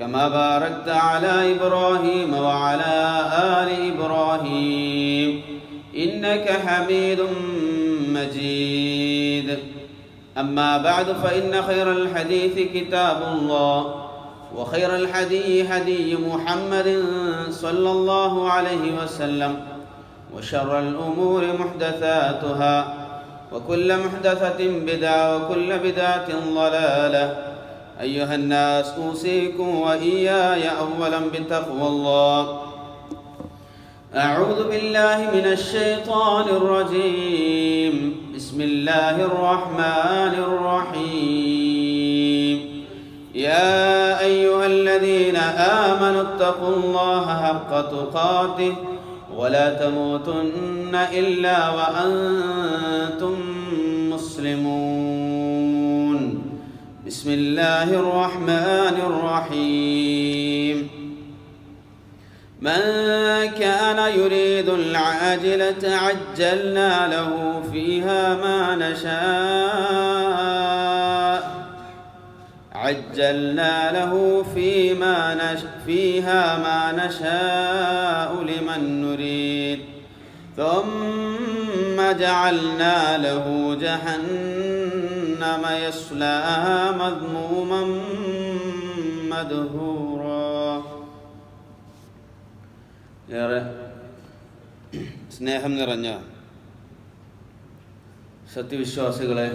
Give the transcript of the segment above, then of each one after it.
كما باركت على إبراهيم وعلى آل إبراهيم. إنك حميد مجيد. أما بعد فإن خير الحديث كتاب الله وخير الحدي هدي محمد صلى الله عليه وسلم وشر الأمور محدثاتها وكل محدثة بدعة وكل بدعة ضلالة. أيها الناس أوصيكم وإياي أولا بتقوى الله. أعوذ بالله من الشيطان الرجيم. بسم الله الرحمن الرحيم. يا أيها الذين آمنوا اتقوا الله حق تقاته ولا تموتن إلا وأنتم مسلمون. بسم الله الرحمن الرحيم من كان يريد العاجلة عجلنا له فيها ما نشاء عجلنا له فيما نش فيها ما نشاء لمن نريد ثم جعلنا له جهنم يصلاها مذموما مدهورا ഏറെ സ്നേഹം നിറഞ്ഞ സത്യവിശ്വാസികളെ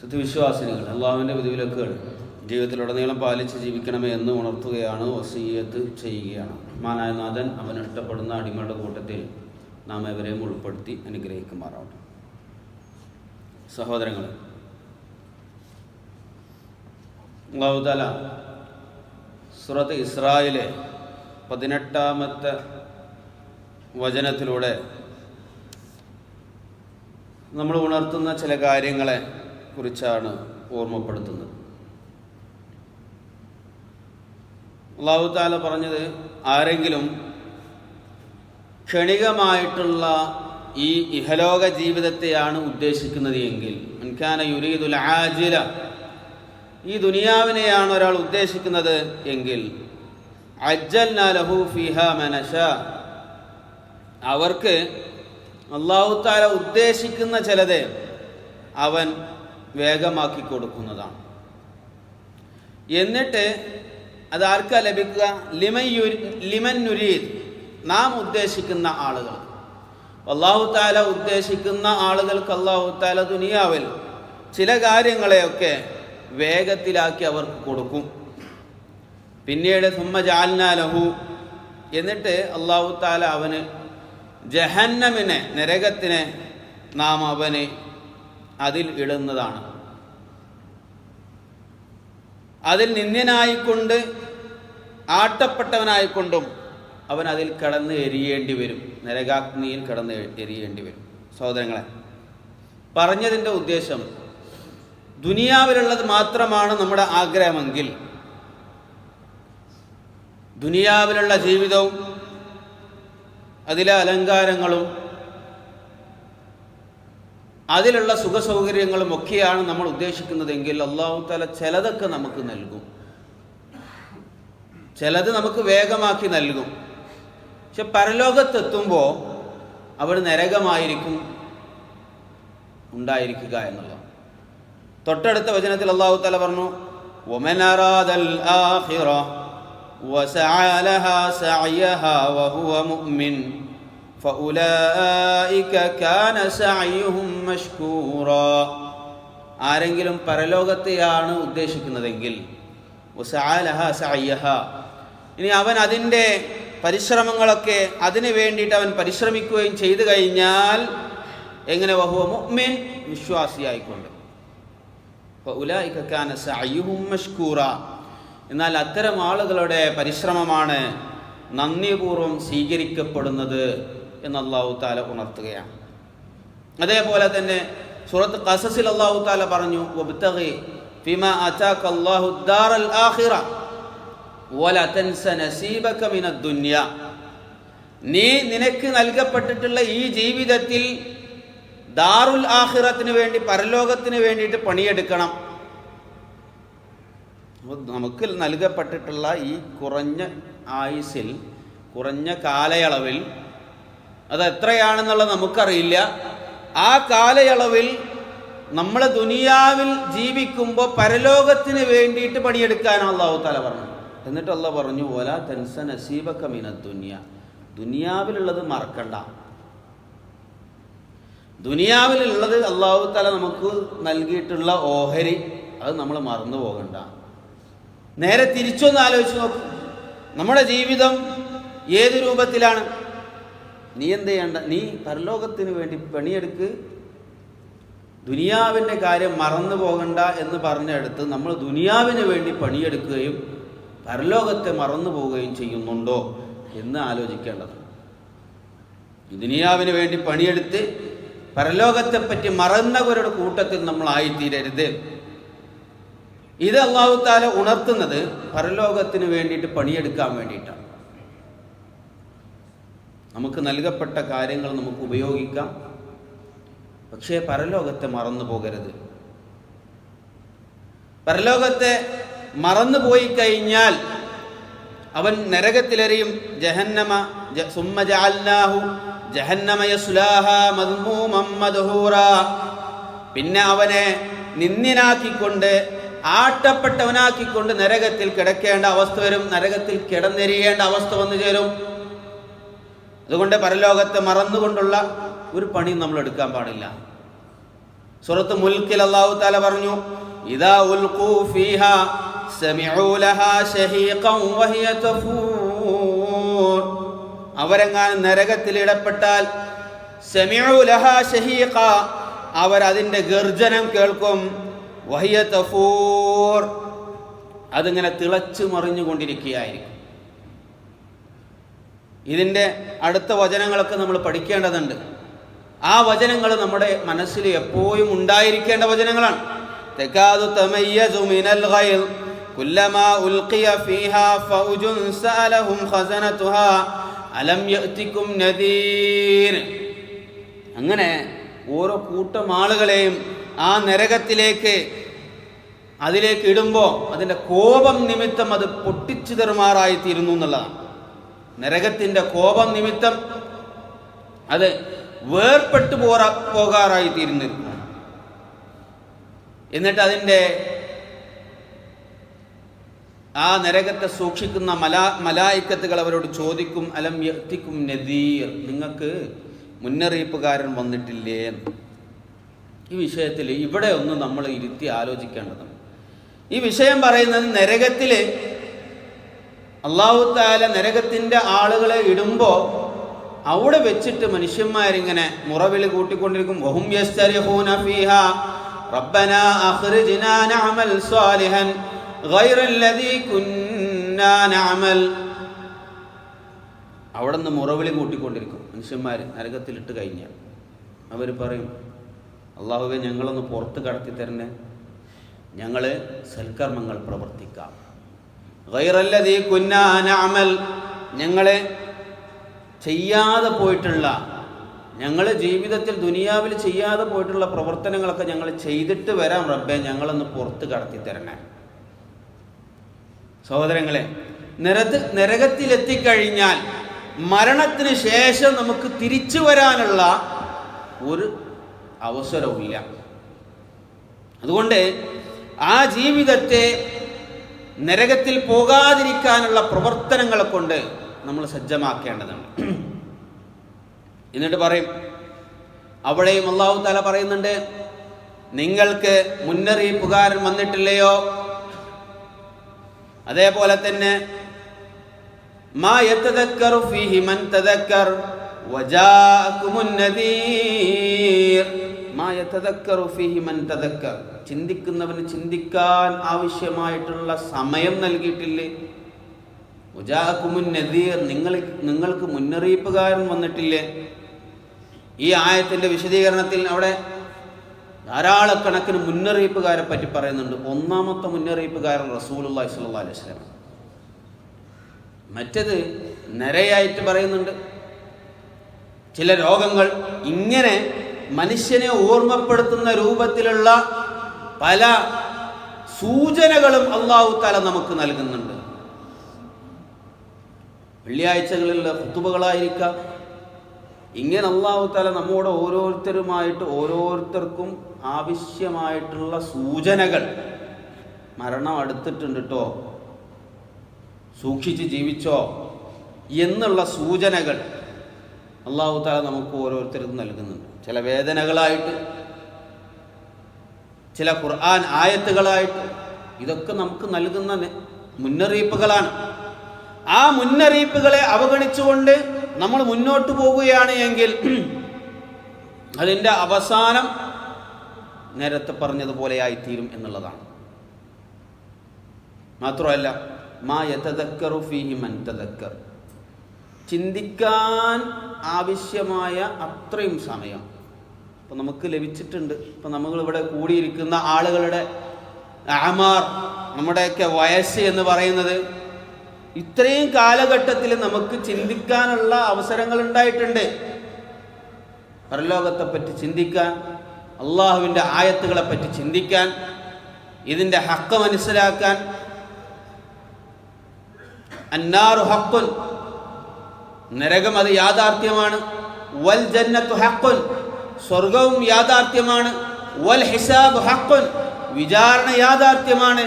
സത്യവിശ്വാസിനികൾ അള്ളാഹുവിൻ്റെ വിധിവിലക്കുകൾ ജീവിതത്തിലുടനീളം പാലിച്ച് ജീവിക്കണമേ എന്ന് ഉണർത്തുകയാണ് വസീയത്ത് ചെയ്യുകയാണ് മാനായ നാഥൻ അവൻ ഇഷ്ടപ്പെടുന്ന അടിമയുടെ കൂട്ടത്തിൽ നാം എവരെയും ഉൾപ്പെടുത്തി അനുഗ്രഹിക്കുമാറാവട്ടെ സഹോദരങ്ങൾ അള്ളാഹുദാല സുറത്ത് ഇസ്രായേലെ പതിനെട്ടാമത്തെ വചനത്തിലൂടെ നമ്മൾ ഉണർത്തുന്ന ചില കാര്യങ്ങളെ കുറിച്ചാണ് ഓർമ്മപ്പെടുത്തുന്നത്. അള്ളാഹു താല പറഞ്ഞത് ആരെങ്കിലും ക്ഷണികമായിട്ടുള്ള ഈ ഇഹലോക ജീവിതത്തെയാണ് ഉദ്ദേശിക്കുന്നത് എങ്കിൽ യുരീദുൽ ആജില ഈ ദുനിയാവിനെയാണ് ഒരാൾ ഉദ്ദേശിക്കുന്നത് എങ്കിൽ അജ്ജൽ ലഹു ഫിഹ മനഷ അവർക്ക് അള്ളാഹു താല ഉദ്ദേശിക്കുന്ന ചിലത് അവൻ വേഗമാക്കി കൊടുക്കുന്നതാണ്. എന്നിട്ട് അത് ആർക്കാ ലഭിക്കുക? ലിമൻ ലിമൻ നുരീദ് നാം ഉദ്ദേശിക്കുന്ന ആളുകൾ അള്ളാഹു താല ഉദ്ദേശിക്കുന്ന ആളുകൾക്ക് അള്ളാഹു താല ദുനിയാവിൽ ചില കാര്യങ്ങളെയൊക്കെ വേഗത്തിലാക്കി അവർക്ക് കൊടുക്കും. പിന്നീട് സുമ്മ ജാൽനാലഹു എന്നിട്ട് അള്ളാഹു താല അവന് ജഹന്നമിനെ നരകത്തിനെ നാം അവന് അതിൽ ഇടുന്നതാണ്. അതിൽ നിന്ദ്യനായിക്കൊണ്ട് ആട്ടപ്പെട്ടവനായിക്കൊണ്ടും അവൻ അതിൽ കടന്ന് എരിയേണ്ടി വരും. നരകാഗ്നിയിൽ കടന്ന് എരിയേണ്ടി വരും. സഹോദരങ്ങളെ പറഞ്ഞതിന്റെ ഉദ്ദേശം ദുനിയാവിലുള്ളത് മാത്രമാണ് നമ്മുടെ ആഗ്രഹമെങ്കിൽ ദുനിയാവിലുള്ള ജീവിതവും അതിലെ അലങ്കാരങ്ങളും അതിലുള്ള സുഖസൗകര്യങ്ങളും ഒക്കെയാണ് നമ്മൾ ഉദ്ദേശിക്കുന്നതെങ്കിൽ അള്ളാഹു തല ചിലതൊക്കെ നമുക്ക് നൽകും. ചിലത് നമുക്ക് വേഗമാക്കി നൽകും. പക്ഷെ പരലോകത്തെത്തുമ്പോൾ അവിടെ നരകമായിരിക്കും ഉണ്ടായിരിക്കുക എന്നുള്ളത് തൊട്ടടുത്ത വചനത്തിൽ അള്ളാഹു തല പറഞ്ഞു ومن أراد الآخرة وسعى لها سعيها وهو مؤمن فأولئك كان سعيهم مشكورا ആരെങ്കിലും പരലോകത്തെയാണ് ഉദ്ദേശിക്കുന്നതെങ്കിൽ വസഅലഹ സഅയ്യഹ. ഇനി അവൻ അതിൻ്റെ പരിശ്രമങ്ങളൊക്കെ അതിനു വേണ്ടിയിട്ട് അവൻ പരിശ്രമിക്കുകയും ചെയ്തു കഴിഞ്ഞാൽ എങ്ങനെ വഹുവ മുഅ്മിൻ? വിശ്വാസിയായിക്കൊണ്ട്. മഷ്കൂറ. എന്നാൽ അത്തരം ആളുകളുടെ പരിശ്രമമാണ് നന്ദിപൂർവം സ്വീകരിക്കപ്പെടുന്നത് എന്ന് അള്ളാഹു താല ഉണർത്തുകയാണ്. അതേപോലെ തന്നെ സൂറത്ത് കസസിൽ അള്ളാഹു താല പറഞ്ഞു ഫിമ അതാക അല്ലാഹു ദാറൽ ആഖിറ. ദുനിയ. നീ നിനക്ക് നൽകപ്പെട്ടിട്ടുള്ള ഈ ജീവിതത്തിൽ ദാറുൽ ആഹിറത്തിന് വേണ്ടി പരലോകത്തിന് വേണ്ടിയിട്ട് പണിയെടുക്കണം. നമുക്ക് നൽകപ്പെട്ടിട്ടുള്ള ഈ കുറഞ്ഞ ആയുസിൽ കുറഞ്ഞ കാലയളവിൽ അത് എത്രയാണെന്നുള്ളത് നമുക്കറിയില്ല. ആ കാലയളവിൽ നമ്മൾ ദുനിയാവിൽ ജീവിക്കുമ്പോൾ പരലോകത്തിന് വേണ്ടിയിട്ട് പണിയെടുക്കാനുള്ള അള്ളാഹു പറഞ്ഞു എന്നിട്ട് അല്ല പറഞ്ഞു ഓല തൻസ നസീബക്ക മീന ദുനിയ. ദുനിയാവിലുള്ളത് മറക്കണ്ട. ദുനിയാവിലുള്ളത് അള്ളാഹു തല നമുക്ക് നൽകിയിട്ടുള്ള ഓഹരി അത് നമ്മൾ മറന്നു പോകണ്ട. നേരെ തിരിച്ചൊന്ന് ആലോചിച്ച് നോക്കൂ. നമ്മുടെ ജീവിതം ഏത് രൂപത്തിലാണ്? നീ എന്ത് ചെയ്യണ്ട? നീ പരലോകത്തിന് വേണ്ടി പണിയെടുക്ക്. ദുനിയാവിന്റെ കാര്യം മറന്നു പോകണ്ട എന്ന് പറഞ്ഞെടുത്ത് നമ്മൾ ദുനിയാവിന് വേണ്ടി പണിയെടുക്കുകയും പരലോകത്തെ മറന്നു പോവുകയും ചെയ്യുന്നുണ്ടോ എന്ന് ആലോചിക്കേണ്ടത് ദുനിയാവിന് വേണ്ടി പണിയെടുത്ത് പരലോകത്തെപ്പറ്റി മറന്നവരുടെ കൂട്ടത്തിൽ നമ്മൾ ആയിത്തീരരുത്. ഇത് അള്ളാഹു ഉണർത്തുന്നത് പരലോകത്തിന് വേണ്ടിയിട്ട് പണിയെടുക്കാൻ വേണ്ടിയിട്ടാണ്. നമുക്ക് നൽകപ്പെട്ട കാര്യങ്ങൾ നമുക്ക് ഉപയോഗിക്കാം. പക്ഷേ പരലോകത്തെ മറന്നു പോകരുത്. പരലോകത്തെ മറന്നു പോയി കഴിഞ്ഞാൽ അവൻ നരകത്തിലെറിയും ജഹന്നമ ജ- ജഹന്നമയ സുലാഹ മദ്ഹൂറ പിന്നെ അവനെ നിന്ദിനാക്കിക്കൊണ്ട് ആട്ടപ്പെട്ടവനാക്കിക്കൊണ്ട് നരകത്തിൽ കിടക്കേണ്ട അവസ്ഥ വരും. നരകത്തിൽ കിടന്നെരിയേണ്ട അവസ്ഥ വന്നു ചേരും. അതുകൊണ്ട് പരലോകത്തെ മറന്നുകൊണ്ടുള്ള ഒരു പണി നമ്മൾ എടുക്കാൻ പാടില്ല. സുറത്ത് മുൽക്കിൽ അള്ളാഹു താല പറഞ്ഞു ഇതാ ഫീഹാ സമിഉ ലഹാ شهيقا വഹിയ തഫൂർ അവരെങ്ങാനും നരകത്തിൽ ഇടപെട്ടാൽ സെമിഴു ലഹാ ഷഹീഖ അവർ അതിന്റെ ഗർജനം കേൾക്കും. വഹിയ തഫൂർ അതിങ്ങനെ തിളച്ചു മറിഞ്ഞുകൊണ്ടിരിക്കുകയായിരിക്കും. ഇതിന്റെ അടുത്ത വചനങ്ങളൊക്കെ നമ്മൾ പഠിക്കേണ്ടതുണ്ട്. ആ വചനങ്ങൾ നമ്മുടെ മനസ്സിൽ എപ്പോഴും ഉണ്ടായിരിക്കേണ്ട വചനങ്ങളാണ്. തെക്കാതു തമയ്യസു മിനൽ കുല്ലമാ ഉൽഖിയ ഫീഹാ ഫൗജുൻ സഅലഹും ഖസനതുഹാ അലം യഅതികും നദീർ അങ്ങനെ ഓരോ കൂട്ടം ആളുകളെയും ആ നരകത്തിലേക്ക് അതിലേക്ക് ഇടുമ്പോൾ അതിന്റെ കോപം നിമിത്തം അത് പൊട്ടിച്ചു തെറുമാറായി തീരുന്നു എന്നുള്ളതാണ്. നരകത്തിന്റെ കോപം നിമിത്തം അത് വേർപ്പെട്ടു പോറാ പോകാറായി എന്നിട്ട് അതിന്റെ ആ നരകത്തെ സൂക്ഷിക്കുന്ന മലാ മലായിക്കത്തുകൾ അവരോട് ചോദിക്കും അലം യത്തിക്കും നദീർ? നിങ്ങൾക്ക് മുന്നറിയിപ്പുകാരൻ വന്നിട്ടില്ലേ? ഈ വിഷയത്തിൽ ഇവിടെ ഒന്ന് നമ്മൾ ഇരുത്തി ആലോചിക്കേണ്ടത് ഈ വിഷയം പറയുന്നത് നരകത്തിൽ അള്ളാഹു താല നരകത്തിന്റെ ആളുകളെ ഇടുമ്പോൾ അവിടെ വെച്ചിട്ട് മനുഷ്യന്മാരിങ്ങനെ മുറവിൽ കൂട്ടിക്കൊണ്ടിരിക്കും. റബ്ബന അവിടെ നിന്ന് മുറവിളി കൂട്ടിക്കൊണ്ടിരിക്കും മനുഷ്യന്മാർ നരകത്തിലിട്ട് കഴിഞ്ഞാൽ. അവർ പറയും അള്ളാഹുവെ ഞങ്ങളൊന്ന് പുറത്ത് കടത്തി തരണേ. ഞങ്ങൾ സൽക്കർമ്മങ്ങൾ പ്രവർത്തിക്കാം. ഗൈറല്ലതീ കുന്നാനാമൽ ഞങ്ങളെ ചെയ്യാതെ പോയിട്ടുള്ള ഞങ്ങൾ ജീവിതത്തിൽ ദുനിയാവിൽ ചെയ്യാതെ പോയിട്ടുള്ള പ്രവർത്തനങ്ങളൊക്കെ ഞങ്ങൾ ചെയ്തിട്ട് വരാം റബ്ബെ ഞങ്ങളൊന്ന് പുറത്ത് കടത്തി തരണേ. സഹോദരങ്ങളെ നിരത്ത് നരകത്തിലെത്തിക്കഴിഞ്ഞാൽ മരണത്തിന് ശേഷം നമുക്ക് തിരിച്ചു വരാനുള്ള ഒരു അവസരവുമില്ല. അതുകൊണ്ട് ആ ജീവിതത്തെ നരകത്തിൽ പോകാതിരിക്കാനുള്ള പ്രവർത്തനങ്ങളെ കൊണ്ട് നമ്മൾ സജ്ജമാക്കേണ്ടതാണ്. എന്നിട്ട് പറയും അവിടെയും അള്ളാഹു താല പറയുന്നുണ്ട് നിങ്ങൾക്ക് മുന്നറിയിപ്പുകാരൻ വന്നിട്ടില്ലയോ? അതേപോലെ തന്നെ മാ യതദക്കറു ഫീഹി മൻ തദക്കർ വജാഅകുമുൻ നദീർ. മാ യതദക്കറു ഫീഹി മൻ തദക്കർ. ചിന്തിക്കുന്നവന് ചിന്തിക്കാൻ ആവശ്യമായിട്ടുള്ള സമയം നൽകിയിട്ടില്ലേ? വജാഅകുമുൻ നദീർ നിങ്ങൾ നിങ്ങൾക്ക് മുന്നറിയിപ്പുകാരൻ വന്നിട്ടില്ലേ? ഈ ആയത്തിന്റെ വിശദീകരണത്തിൽ അവിടെ ധാരാളക്കണക്കിന് മുന്നറിയിപ്പുകാരെ പറ്റി പറയുന്നുണ്ട്. ഒന്നാമത്തെ മുന്നറിയിപ്പുകാരൻ റസൂലുള്ളാഹി സ്വല്ലല്ലാഹി അലൈഹി വസല്ലം. മറ്റത് നിരയായിട്ട് പറയുന്നുണ്ട്. ചില രോഗങ്ങൾ ഇങ്ങനെ മനുഷ്യനെ ഓർമ്മപ്പെടുത്തുന്ന രൂപത്തിലുള്ള പല സൂചനകളും അള്ളാഹു തല നമുക്ക് നൽകുന്നുണ്ട്. വെള്ളിയാഴ്ചകളിലുള്ള കുത്തുബകളായിരിക്കാം ഇങ്ങനെ അള്ളാഹു തല നമ്മോട് ഓരോരുത്തരുമായിട്ട് ഓരോരുത്തർക്കും ആവശ്യമായിട്ടുള്ള സൂചനകൾ മരണം അടുത്തിട്ടുണ്ട് കേട്ടോ സൂക്ഷിച്ച് ജീവിച്ചോ? എന്നുള്ള സൂചനകൾ അള്ളാഹു താല നമുക്ക് ഓരോരുത്തർക്കും നൽകുന്നുണ്ട്. ചില വേദനകളായിട്ട് ചില ഖുർആൻ ആയത്തുകളായിട്ട് ഇതൊക്കെ നമുക്ക് നൽകുന്ന മുന്നറിയിപ്പുകളാണ്. ആ മുന്നറിയിപ്പുകളെ അവഗണിച്ചുകൊണ്ട് നമ്മൾ മുന്നോട്ട് പോവുകയാണ് എങ്കിൽ അതിന്റെ അവസാനം നേരത്തെ പറഞ്ഞതുപോലെ ആയിത്തീരും എന്നുള്ളതാണ്. മാത്രമല്ല മാ ഫീഹി മൻ തദക്കർ. ചിന്തിക്കാൻ ആവശ്യമായ അത്രയും സമയം. ഇപ്പം നമുക്ക് ലഭിച്ചിട്ടുണ്ട്. ഇപ്പം നമ്മൾ ഇവിടെ കൂടിയിരിക്കുന്ന ആളുകളുടെ ആമാർ നമ്മുടെയൊക്കെ വയസ്സ് എന്ന് പറയുന്നത് ഇത്രയും കാലഘട്ടത്തിൽ നമുക്ക് ചിന്തിക്കാനുള്ള അവസരങ്ങൾ ഉണ്ടായിട്ടുണ്ട്. പരലോകത്തെപ്പറ്റി ചിന്തിക്കാൻ അള്ളാഹുവിന്റെ ആയത്തുകളെ പറ്റി ചിന്തിക്കാൻ ഇതിന്റെ ഹക്ക് മനസ്സിലാക്കാൻ. അന്നാറു ഹക്കുൻ. നരകം അത് യാഥാർത്ഥ്യമാണ്. വൽ ജന്നത്തു ഹക്കുൻ. സ്വർഗവും യാഥാർത്ഥ്യമാണ്. വൽ ഹിസാബ് ഹക്കുൻ. വിചാരണ യാഥാർത്ഥ്യമാണ്.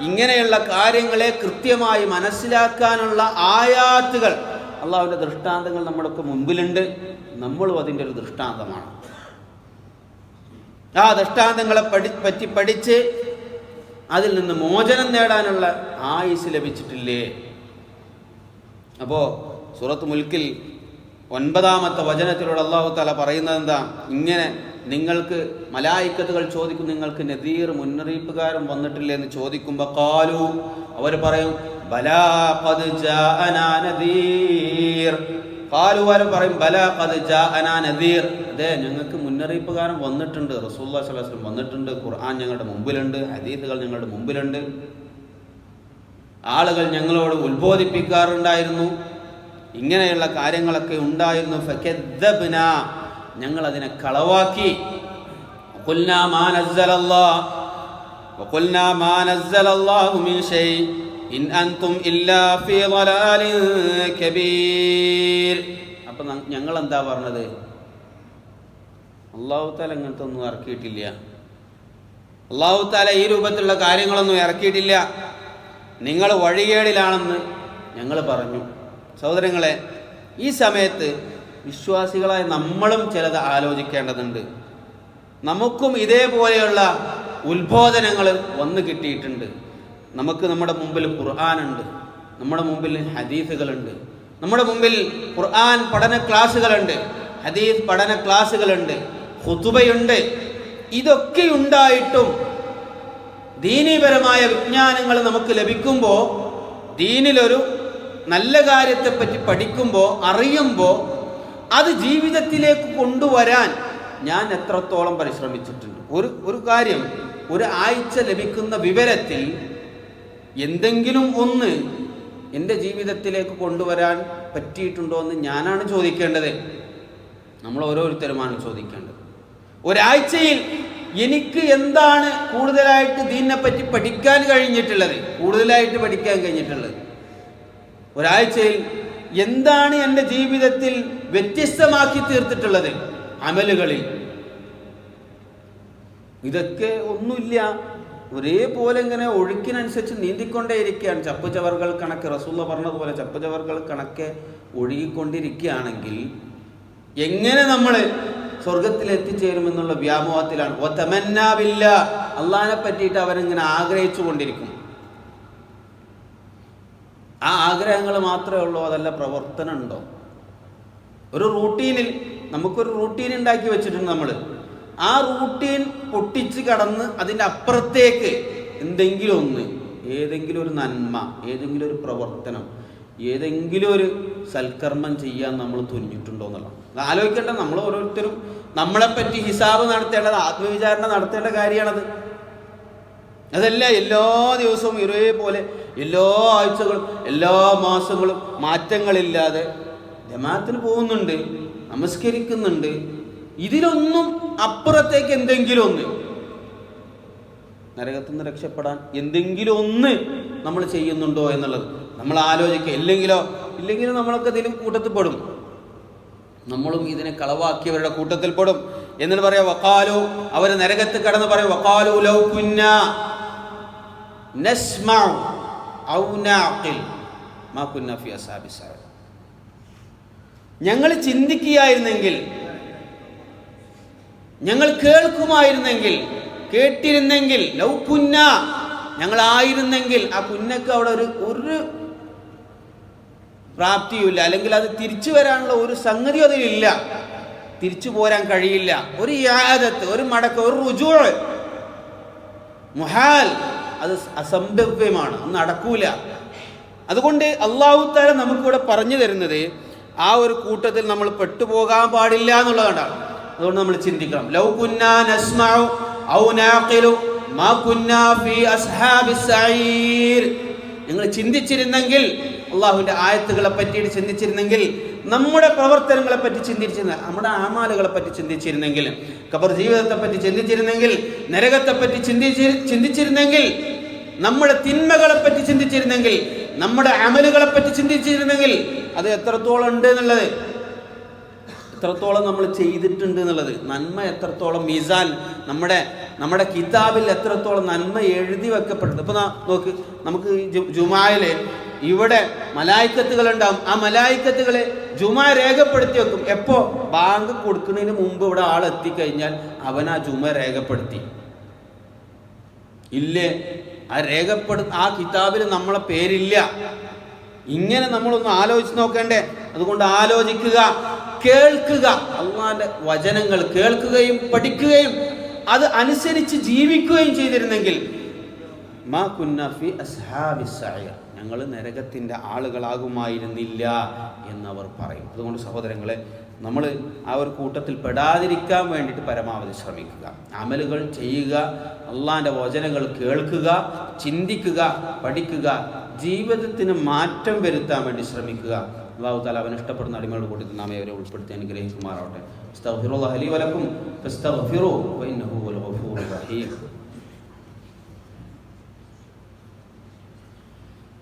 ഇങ്ങനെയുള്ള കാര്യങ്ങളെ കൃത്യമായി മനസ്സിലാക്കാനുള്ള ആയാത്തുകൾ. അള്ളാഹുവിന്റെ ദൃഷ്ടാന്തങ്ങൾ നമ്മളൊക്കെ മുമ്പിലുണ്ട്. നമ്മളും അതിന്റെ ഒരു ദൃഷ്ടാന്തമാണ്. ആ ദൃഷ്ടാന്തങ്ങളെ പഠി പറ്റി പഠിച്ച് അതിൽ നിന്ന് മോചനം നേടാനുള്ള ആയുസ് ലഭിച്ചിട്ടില്ലേ? അപ്പോ സൂറത്ത് മുൽക്കിൽ ഒൻപതാമത്തെ വചനത്തിലൂടെ അള്ളാഹു താല പറയുന്നത് എന്താ? ഇങ്ങനെ നിങ്ങൾക്ക് മലായിക്കത്തുകൾ ചോദിക്കും നിങ്ങൾക്ക് നദീർ മുന്നറിയിപ്പുകാരും വന്നിട്ടില്ലേ എന്ന് ചോദിക്കുമ്പോൾ കാലു അവർ പറയും ബലാ നദീർ. കാലു അവർ പറയും ബലാ ഖദ് ജാഅനാ നദീർ അതെ ഞങ്ങൾക്ക് മുന്നറിയിപ്പുകാരൻ വന്നിട്ടുണ്ട് റസൂല്ലാ സ്വല്ലല്ലാഹു അലൈഹി വസല്ലം വന്നിട്ടുണ്ട് ഖുർആൻ ഞങ്ങളുടെ മുമ്പിലുണ്ട് ഹദീസുകൾ ഞങ്ങളുടെ മുമ്പിലുണ്ട് ആളുകൾ ഞങ്ങളോട് ഉത്ബോധിപ്പിക്കാറുണ്ടായിരുന്നു ഇങ്ങനെയുള്ള കാര്യങ്ങളൊക്കെ ഉണ്ടായിരുന്നു ഫകദ്ദബ്ന ഞങ്ങൾ അതിനെ കളവാക്കി وقلنا ما نزل الله وقلنا ما نزل الله من شيء ഇൻ അൻതും ഇല്ലാ ഫീ ളലാലിൻ കബീർ. അപ്പോൾ ഞങ്ങൾ എന്താ പറഞ്ഞത്? അല്ലാഹു താല ഇങ്ങനത്തെ ഒന്നും ഇറക്കിയിട്ടില്ല അള്ളാഹു ഈ രൂപത്തിലുള്ള കാര്യങ്ങളൊന്നും ഇറക്കിയിട്ടില്ല. നിങ്ങൾ വഴികേടിലാണെന്ന് ഞങ്ങൾ പറഞ്ഞു. സഹോദരങ്ങളെ ഈ സമയത്ത് വിശ്വാസികളായ നമ്മളും ചിലത് ആലോചിക്കേണ്ടതുണ്ട്. നമുക്കും ഇതേപോലെയുള്ള ഉത്ബോധനങ്ങൾ വന്നു കിട്ടിയിട്ടുണ്ട്. നമുക്ക് നമ്മുടെ മുമ്പിൽ ഖുർആാനുണ്ട് നമ്മുടെ മുമ്പിൽ ഹദീസുകളുണ്ട്. നമ്മുടെ മുമ്പിൽ ഖുർആൻ പഠന ക്ലാസ്സുകളുണ്ട്. ഹദീസ് പഠന ക്ലാസ്സുകളുണ്ട്. ഹുതുബയുണ്ട് ഇതൊക്കെ ഉണ്ടായിട്ടും ദീനീപരമായ വിജ്ഞാനങ്ങൾ നമുക്ക് ലഭിക്കുമ്പോൾ ദീനിലൊരു നല്ല കാര്യത്തെപ്പറ്റി പഠിക്കുമ്പോൾ അറിയുമ്പോൾ അത് ജീവിതത്തിലേക്ക് കൊണ്ടുവരാൻ ഞാൻ എത്രത്തോളം പരിശ്രമിച്ചിട്ടുണ്ട്. ഒരു ഒരു കാര്യം ഒരു ആഴ്ച ലഭിക്കുന്ന വിവരത്തിൽ എന്തെങ്കിലും ഒന്ന് എന്റെ ജീവിതത്തിലേക്ക് കൊണ്ടുവരാൻ പറ്റിയിട്ടുണ്ടോ എന്ന് ഞാനാണ് ചോദിക്കേണ്ടത്. നമ്മൾ ഓരോരുത്തരുമാണ് ചോദിക്കേണ്ടത്. ഒരാഴ്ചയിൽ എനിക്ക് എന്താണ് കൂടുതലായിട്ട് ദീനിനെ പറ്റി പഠിക്കാൻ കഴിഞ്ഞിട്ടുള്ളത്? കൂടുതലായിട്ട് പഠിക്കാൻ കഴിഞ്ഞിട്ടുള്ളത്. ഒരാഴ്ചയിൽ എന്താണ് എന്റെ ജീവിതത്തിൽ വ്യത്യസ്തമാക്കി തീർത്തിട്ടുള്ളത്? അമലുകളിൽ. ഇതൊക്കെ ഒന്നുമില്ല. ഒരേപോലെ ഇങ്ങനെ ഒഴുക്കിനനുസരിച്ച് നീന്തിക്കൊണ്ടേയിരിക്കുകയാണ് ചപ്പ് ചവറുകൾ കണക്ക്. റസൂള്ള പറഞ്ഞതുപോലെ ചപ്പ് ചവറുകൾ കണക്ക് ഒഴുകിക്കൊണ്ടിരിക്കുകയാണെങ്കിൽ എങ്ങനെ നമ്മൾ സ്വർഗത്തിൽ എത്തിച്ചേരുമെന്നുള്ള വ്യാമോഹത്തിലാണ്. ഓ തമന്നാവില്ല അള്ളഹാനെ പറ്റിയിട്ട് അവരിങ്ങനെ ആഗ്രഹിച്ചു കൊണ്ടിരിക്കും. ആ ആഗ്രഹങ്ങൾ മാത്രമേ ഉള്ളൂ അതല്ല പ്രവർത്തനം ഉണ്ടോ? ഒരു റൂട്ടീനിൽ നമുക്കൊരു റൂട്ടീൻ ഉണ്ടാക്കി വെച്ചിട്ടുണ്ട് നമ്മൾ ആ റൂട്ടീൻ പൊട്ടിച്ച് കടന്ന് അതിന്റെ അപ്പുറത്തേക്ക് എന്തെങ്കിലും ഒന്ന് ഏതെങ്കിലും ഒരു നന്മ ഏതെങ്കിലും ഒരു പ്രവർത്തനം ഏതെങ്കിലും ഒരു സൽക്കർമ്മം ചെയ്യാൻ നമ്മൾ തുനിഞ്ഞിട്ടുണ്ടോ എന്നുള്ളത് ആലോചിക്കേണ്ട നമ്മൾ ഓരോരുത്തരും നമ്മളെപ്പറ്റി ഹിസാബ് നടത്തേണ്ടത് ആത്മവിചാരണ നടത്തേണ്ട കാര്യമാണത്. അതല്ല എല്ലാ ദിവസവും ഒരേപോലെ എല്ലാ ആഴ്ചകളും എല്ലാ മാസങ്ങളും മാറ്റങ്ങളില്ലാതെ ജമാത്തിന് പോകുന്നുണ്ട് നമസ്കരിക്കുന്നുണ്ട് ഇതിലൊന്നും അപ്പുറത്തേക്ക് എന്തെങ്കിലും ഒന്ന്. നരകത്തു നിന്ന് രക്ഷപ്പെടാൻ എന്തെങ്കിലും ഒന്ന് നമ്മൾ ചെയ്യുന്നുണ്ടോ എന്നുള്ളത്. നമ്മൾ ആലോചിക്കുക. ഇല്ലെങ്കിലോ ഇല്ലെങ്കിലും നമ്മളൊക്കെ ഇതിലും കൂട്ടത്തിൽ പെടും നമ്മളും ഇതിനെ കളവാക്കിയവരുടെ കൂട്ടത്തിൽ പെടും എന്നിട്ട് പറയാം വക്കാലു അവർ നരകത്ത് കടന്ന് പറയും വക്കാലു ലൗ കുന്ന ഞങ്ങൾ ചിന്തിക്കുകയായിരുന്നെങ്കിൽ ഞങ്ങൾ കേൾക്കുമായിരുന്നെങ്കിൽ കേട്ടിരുന്നെങ്കിൽ ലൗ കുന്ന ഞങ്ങളായിരുന്നെങ്കിൽ ആ കുന്നക്ക് അവിടെ ഒരു ഒരു പ്രാപ്തിയുമില്ല. അല്ലെങ്കിൽ അത് തിരിച്ചു വരാനുള്ള ഒരു സംഗതി അതിലില്ല തിരിച്ചു പോരാൻ കഴിയില്ല. ഒരു യാദത്ത് ഒരു മടക്കം ഒരു റുജോൾ മുഹാൽ അത് അസംഭവ്യമാണ്. അത് നടക്കൂല. അതുകൊണ്ട് അള്ളാഹു താല നമുക്കിവിടെ പറഞ്ഞു തരുന്നത് ആ ഒരു കൂട്ടത്തിൽ നമ്മൾ പെട്ടുപോകാൻ പാടില്ല എന്നുള്ളതാണ്. അതുകൊണ്ട് നമ്മൾ ചിന്തിക്കണം. ലൗ കുന്നാ നസ്മഉ ഔ നാഖിലു മാ കുന്നാ ഫീ അസ്ഹാബിസ് സഈർ. നിങ്ങൾ ചിന്തിച്ചിരുന്നെങ്കിൽ അള്ളാഹുവിന്റെ ആയത്തുകളെ പറ്റിയിട്ട് ചിന്തിച്ചിരുന്നെങ്കിൽ നമ്മുടെ പ്രവർത്തനങ്ങളെ പറ്റി ചിന്തിച്ചിരുന്ന നമ്മുടെ ആമാലുകളെ പറ്റി ചിന്തിച്ചിരുന്നെങ്കിൽ കബർ ജീവിതത്തെ പറ്റി ചിന്തിച്ചിരുന്നെങ്കിൽ നരകത്തെ പറ്റി ചിന്തിച്ചി ചിന്തിച്ചിരുന്നെങ്കിൽ നമ്മുടെ തിന്മകളെ പറ്റി ചിന്തിച്ചിരുന്നെങ്കിൽ നമ്മുടെ അമലുകളെ പറ്റി ചിന്തിച്ചിരുന്നെങ്കിൽ അത് എത്രത്തോളം ഉണ്ട് എന്നുള്ളത് എത്രത്തോളം നമ്മൾ ചെയ്തിട്ടുണ്ട് എന്നുള്ളത്. നന്മ എത്രത്തോളം മീസാൻ നമ്മുടെ നമ്മുടെ കിതാബിൽ എത്രത്തോളം നന്മ എഴുതി വെക്കപ്പെടുന്നത് ഇപ്പൊ നോക്ക് നമുക്ക് ജുമായിൽ ഇവിടെ മലായിക്കത്തുകൾ ഉണ്ടാവും ആ മലായിക്കത്തുകളെ ജുമാ രേഖപ്പെടുത്തി വെക്കും. എപ്പോ? ബാങ്ക് കൊടുക്കുന്നതിന് മുമ്പ് ഇവിടെ ആൾ എത്തിക്കഴിഞ്ഞാൽ അവൻ ആ ജുമ രേഖപ്പെടുത്തി. ഇല്ലേ? ആ രേഖപ്പെടു ആ കിതാബിൽ നമ്മളെ പേരില്ല. ഇങ്ങനെ നമ്മളൊന്ന് ആലോചിച്ച് നോക്കണ്ടേ? അതുകൊണ്ട് ആലോചിക്കുക കേൾക്കുക. അള്ളാന്റെ വചനങ്ങൾ കേൾക്കുകയും പഠിക്കുകയും അത് അനുസരിച്ച് ജീവിക്കുകയും ചെയ്തിരുന്നെങ്കിൽ മാ. ഞങ്ങൾ നരകത്തിന്റെ ആളുകളാകുമായിരുന്നില്ല എന്നവർ പറയും. അതുകൊണ്ട് സഹോദരങ്ങളെ നമ്മൾ ആ ഒരു കൂട്ടത്തിൽ പെടാതിരിക്കാൻ വേണ്ടിയിട്ട് പരമാവധി ശ്രമിക്കുക. അമലുകൾ ചെയ്യുക അള്ളാന്റെ വചനങ്ങൾ കേൾക്കുക ചിന്തിക്കുക പഠിക്കുക ജീവിതത്തിന് മാറ്റം വരുത്താൻ വേണ്ടി ശ്രമിക്കുക. അള്ളാഹു താല അവൻ ഇഷ്ടപ്പെടുന്ന അടിമകളുടെ കൂട്ടത്തിൽ നാം അവരെ ഉൾപ്പെടുത്തി അനുഗ്രഹിക്കുമാറാവട്ടെ. അലി വലക്കും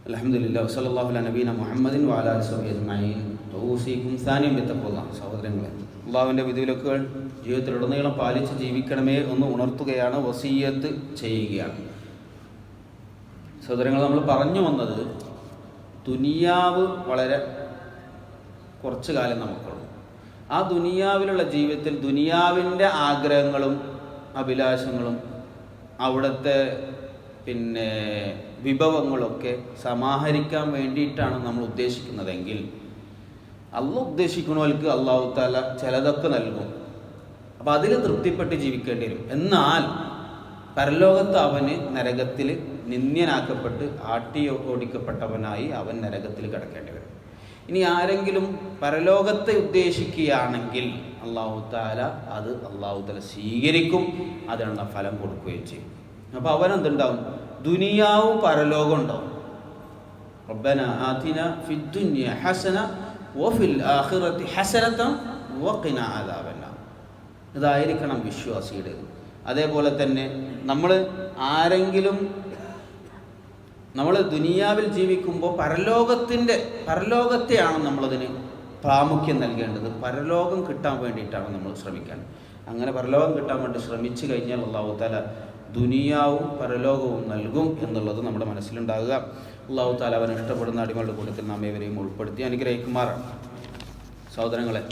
അലഹമുല്ല വസ്ലാഹു നബീന മുഹമ്മദിൻ വാലാൽ സബി അജ്മീൻ തൗസീഖും സാനിയും എത്തപ്പോന്ന സഹോദരങ്ങളെ അള്ളാഹുവിന്റെ വിധിവിലക്കുകൾ ജീവിതത്തിലുടനീളം പാലിച്ച് ജീവിക്കണമേ എന്ന് ഉണർത്തുകയാണ് വസീയത്ത് ചെയ്യുകയാണ്. സഹോദരങ്ങൾ നമ്മൾ പറഞ്ഞു വന്നത് തുനിയാവ് വളരെ കുറച്ചു കാലം നമുക്കുള്ളൂ. ആ ദുനിയാവിലുള്ള ജീവിതത്തിൽ ദുനിയാവിന്റെ ആഗ്രഹങ്ങളും അഭിലാഷങ്ങളും അവിടുത്തെ പിന്നെ വിഭവങ്ങളൊക്കെ സമാഹരിക്കാൻ വേണ്ടിയിട്ടാണ് നമ്മൾ ഉദ്ദേശിക്കുന്നതെങ്കിൽ അല്ല ഉദ്ദേശിക്കുന്നവർക്ക് അള്ളാഹു താല ചിലതൊക്കെ നൽകും. അപ്പം അതിൽ തൃപ്തിപ്പെട്ട് ജീവിക്കേണ്ടി വരും. എന്നാൽ പരലോകത്ത് അവന് നരകത്തിൽ നിന്ദ്യനാക്കപ്പെട്ട് ആട്ടി ഓടിക്കപ്പെട്ടവനായി അവൻ നരകത്തിൽ കിടക്കേണ്ടി വരും. ഇനി ആരെങ്കിലും പരലോകത്തെ ഉദ്ദേശിക്കുകയാണെങ്കിൽ അള്ളാഹു താല അത് അള്ളാഹു താല സ്വീകരിക്കും അതിനുള്ള ഫലം കൊടുക്കുകയും ചെയ്യും. അപ്പോൾ അവനെന്തുണ്ടാവും? ദുനിയാവും പരലോകം ഉണ്ടാവും. ഇതായിരിക്കണം വിശ്വാസിയുടെ അതേപോലെ തന്നെ നമ്മൾ ആരെങ്കിലും നമ്മൾ ദുനിയാവിൽ ജീവിക്കുമ്പോൾ പരലോകത്തിന്റെ പരലോകത്തെയാണ് നമ്മളതിന് പ്രാമുഖ്യം നൽകേണ്ടത്. പരലോകം കിട്ടാൻ വേണ്ടിയിട്ടാണ് നമ്മൾ ശ്രമിക്കേണ്ടത് അങ്ങനെ പരലോകം കിട്ടാൻ വേണ്ടി ശ്രമിച്ചു കഴിഞ്ഞാൽ അള്ളാഹു താല ദുനിയാവും പരലോകവും നൽകും എന്നുള്ളത് നമ്മുടെ മനസ്സിലുണ്ടാകുക. അള്ളാഹു താല അവൻ ഇഷ്ടപ്പെടുന്ന അടിമകളുടെ കൂട്ടത്തിൽ നാം ഇവരെയും ഉൾപ്പെടുത്തി അനുഗ്രഹിക്കുമാറാണ്. സഹോദരങ്ങളെ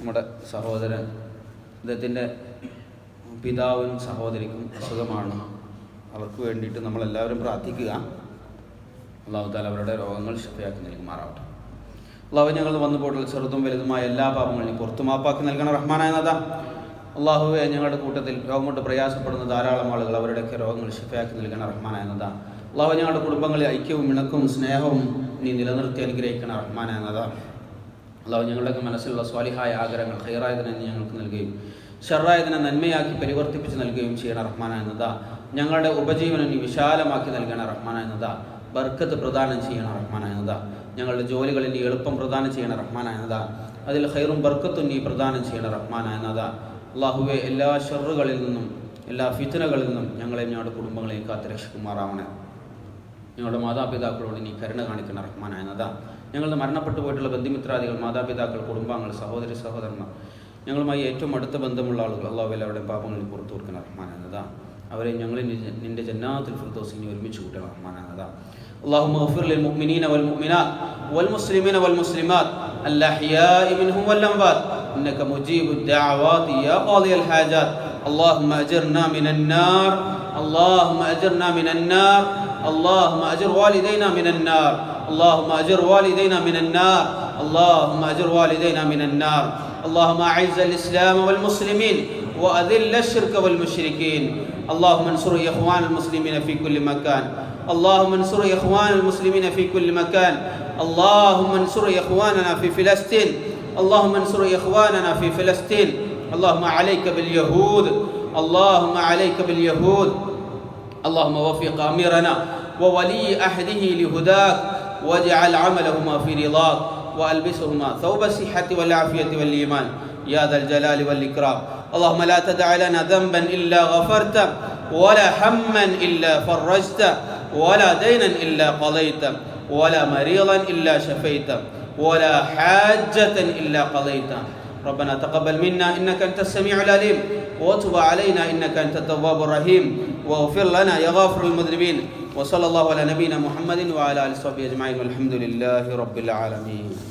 നമ്മുടെ സഹോദരൻ അദ്ദേഹത്തിന്റെ പിതാവിനും സഹോദരിക്കും അസുഖമാണ്. അവർക്ക് വേണ്ടിയിട്ട് നമ്മളെല്ലാവരും പ്രാർത്ഥിക്കുക. അള്ളാഹു താല അവരുടെ രോഗങ്ങൾ ശക്തിയാക്കി നൽകുമാറാവട്ടെ അള്ളാഹു ഞങ്ങൾ വന്നു പോയിട്ടുള്ള ചെറുതും വലുതുമായ എല്ലാ പാപങ്ങളും പുറത്തു മാപ്പാക്കി നൽകണം. റഹ്മാനായ നാഥ അള്ളാഹുവെ ഞങ്ങളുടെ കൂട്ടത്തിൽ രോഗം കൊണ്ട് പ്രയാസപ്പെടുന്ന ധാരാളം ആളുകൾ അവരുടെയൊക്കെ രോഗങ്ങൾ ശിഫയാക്കി നൽകണം. റഹ്മാനായ നാഥ അള്ളാഹു ഞങ്ങളുടെ കുടുംബങ്ങളിൽ ഐക്യവും ഇണക്കവും സ്നേഹവും നീ നിലനിർത്തി അനുഗ്രഹിക്കണം. റഹ്മാനായ നാഥ അള്ളാഹു ഞങ്ങളുടെയൊക്കെ മനസ്സിലുള്ള സ്വാലിഹായ ആഗ്രഹങ്ങൾ ഹൈറായതിനെ ഞങ്ങൾക്ക് നൽകുകയും ഷെറായതിനെ നന്മയാക്കി പരിവർത്തിപ്പിച്ച് നൽകുകയും ചെയ്യണം. റഹ്മാനായ എന്നതാ ഞങ്ങളുടെ ഉപജീവനം നീ വിശാലമാക്കി നൽകണം റഹ്മാന എന്നതാ. ബർക്കത്ത് പ്രദാനം ചെയ്യണം റഹ്മാന എന്നതാ. ഞങ്ങളുടെ ജോലികളിൽ നീ എളുപ്പം പ്രദാനം ചെയ്യണം റഹ്മാന എന്നതാ. അതിൽ ഹൈറും ബർക്കത്തും നീ പ്രദാനം ചെയ്യണം റഹ്മാന എന്നതാ. അള്ളാഹുവെ എല്ലാ ഷെറുകളിൽ നിന്നും എല്ലാ ഫിത്തനകളിൽ നിന്നും ഞങ്ങളെ ഞങ്ങളുടെ കുടുംബങ്ങളെയും കാത്ത് രക്ഷിക്കുമാറാവണേ ഞങ്ങളുടെ മാതാപിതാക്കളോട് നീ കരുണ കാണിക്കണം റഹ്മാൻ എന്നതാ. ഞങ്ങളുടെ മരണപ്പെട്ടു പോയിട്ടുള്ള ബന്ധുമിത്രാദികൾ മാതാപിതാക്കൾ കുടുംബാംഗങ്ങൾ സഹോദരി സഹോദരന്മാർ ഞങ്ങളുമായി ഏറ്റവും അടുത്ത ബന്ധമുള്ള ആളുകൾ അള്ളാഹു എല്ലാവരുടെയും പാപങ്ങളിൽ പുറത്തു കൊടുക്കണം റഹ്മാൻ നദ അവരെ ഞങ്ങൾ നിന്റെ ജന്നാത്തിൽ ഫിർദോസിനെ ഒരുമിച്ച് കൂട്ടണം റഹ്മാനായ നദ اللهم اغفر للمؤمنين والمؤمنات والمسلمين والمسلمات الأحياء منهم والأموات إنك مجيب الدعوات يا قاضي الحاجات اللهم أجرنا من النار اللهم أجرنا من النار اللهم أجر والدينا من النار اللهم أجر والدينا من النار اللهم أجر والدينا من النار اللهم أعز الإسلام والمسلمين وأذل الشرك والمشركين. اللهم انصر إخوان المسلمين في كل مكان. اللهم انصر إخوان المسلمين في كل مكان. اللهم انصر إخواننا في فلسطين. اللهم انصر إخواننا في فلسطين. اللهم عليك باليهود. اللهم عليك باليهود. اللهم وفق أميرنا وولي أحده لهداك. واجعل عملهما في رضاك. وألبسهما ثوب الصحة والعافية والإيمان. يا ذا الجلال والإكرام. اللهم لا تدع لنا ذنبا إلا غفرته ولا هما إلا فرجته ولا دينا إلا قضيته ولا مريضا إلا شفيته ولا حاجة إلا قضيته. ربنا تقبل منا إنك أنت السميع العليم وتب علينا إنك أنت التواب الرحيم واغفر لنا يا غافر المذنبين وصلى الله على نبينا محمد وعلى آله وصحبه أجمعين والحمد لله رب العالمين.